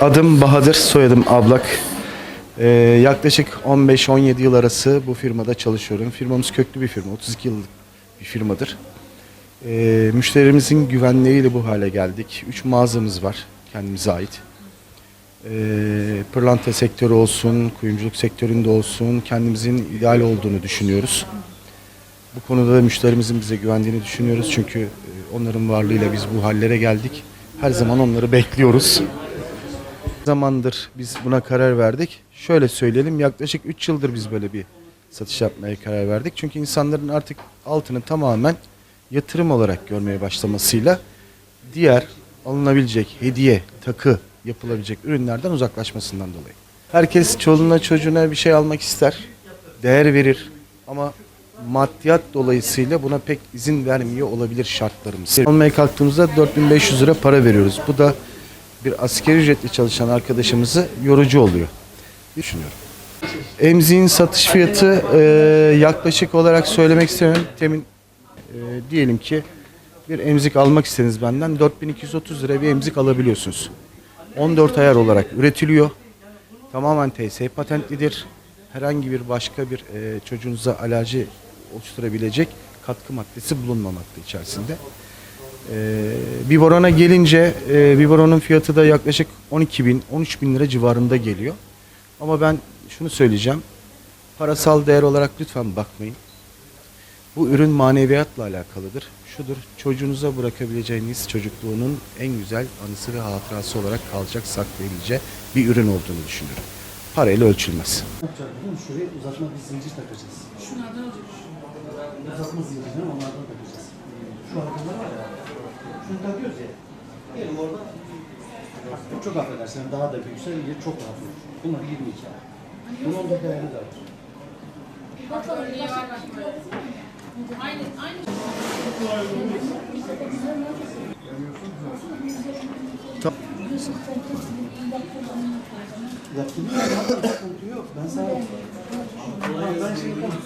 Adım Bahadır, soyadım Ablak. Ee, yaklaşık 15-17 yıl arası bu firmada çalışıyorum. Firmamız köklü bir firma, 32 yıllık bir firmadır. Ee, müşterimizin güvenliğiyle bu hale geldik. 3 mağazamız var kendimize ait. Ee, pırlanta sektörü olsun, kuyumculuk sektöründe olsun kendimizin ideal olduğunu düşünüyoruz. Bu konuda da müşterimizin bize güvendiğini düşünüyoruz. Çünkü e, onların varlığıyla biz bu hallere geldik. Her zaman onları bekliyoruz. Zamandır biz buna karar verdik. Şöyle söyleyelim yaklaşık 3 yıldır biz böyle bir satış yapmaya karar verdik. Çünkü insanların artık altını tamamen yatırım olarak görmeye başlamasıyla diğer alınabilecek hediye, takı yapılabilecek ürünlerden uzaklaşmasından dolayı. Herkes çoluğuna çocuğuna bir şey almak ister, değer verir ama maddiyat dolayısıyla buna pek izin vermiyor olabilir şartlarımız. Almaya kalktığımızda 4500 lira para veriyoruz. Bu da bir askeri ücretli çalışan arkadaşımızı yorucu oluyor. Düşünüyorum. Emziğin satış fiyatı e, yaklaşık olarak söylemek istemiyorum. Temin e, diyelim ki bir emzik almak istediniz benden 4230 lira bir emzik alabiliyorsunuz. 14 ayar olarak üretiliyor. Tamamen TS patentlidir. Herhangi bir başka bir e, çocuğunuza alerji oluşturabilecek katkı maddesi bulunmamakta içerisinde. E, biberona gelince e, biberonun fiyatı da yaklaşık 12 bin, 13 bin lira civarında geliyor. Ama ben şunu söyleyeceğim. Parasal değer olarak lütfen bakmayın. Bu ürün maneviyatla alakalıdır. Şudur, çocuğunuza bırakabileceğiniz çocukluğunun en güzel anısı ve hatırası olarak kalacak, saklayabileceği bir ürün olduğunu düşünüyorum. Parayla ölçülmez. yapacağız biliyor musun? Şuraya uzatma bir zincir takacağız. Şunlardan olacak. Uzatma zincirini onlardan takacağız. Şu arkalar var ya. Şunu takıyoruz ya. Diyelim orada Bak, çok affedersin daha da büyükse yer çok rahat olur. Bunlar 22 ay. Bunun da değerli de var. Bakalım niye var bak. Aynı, aynı. Yaptığımız yok. Ben sana... Ben yaparım.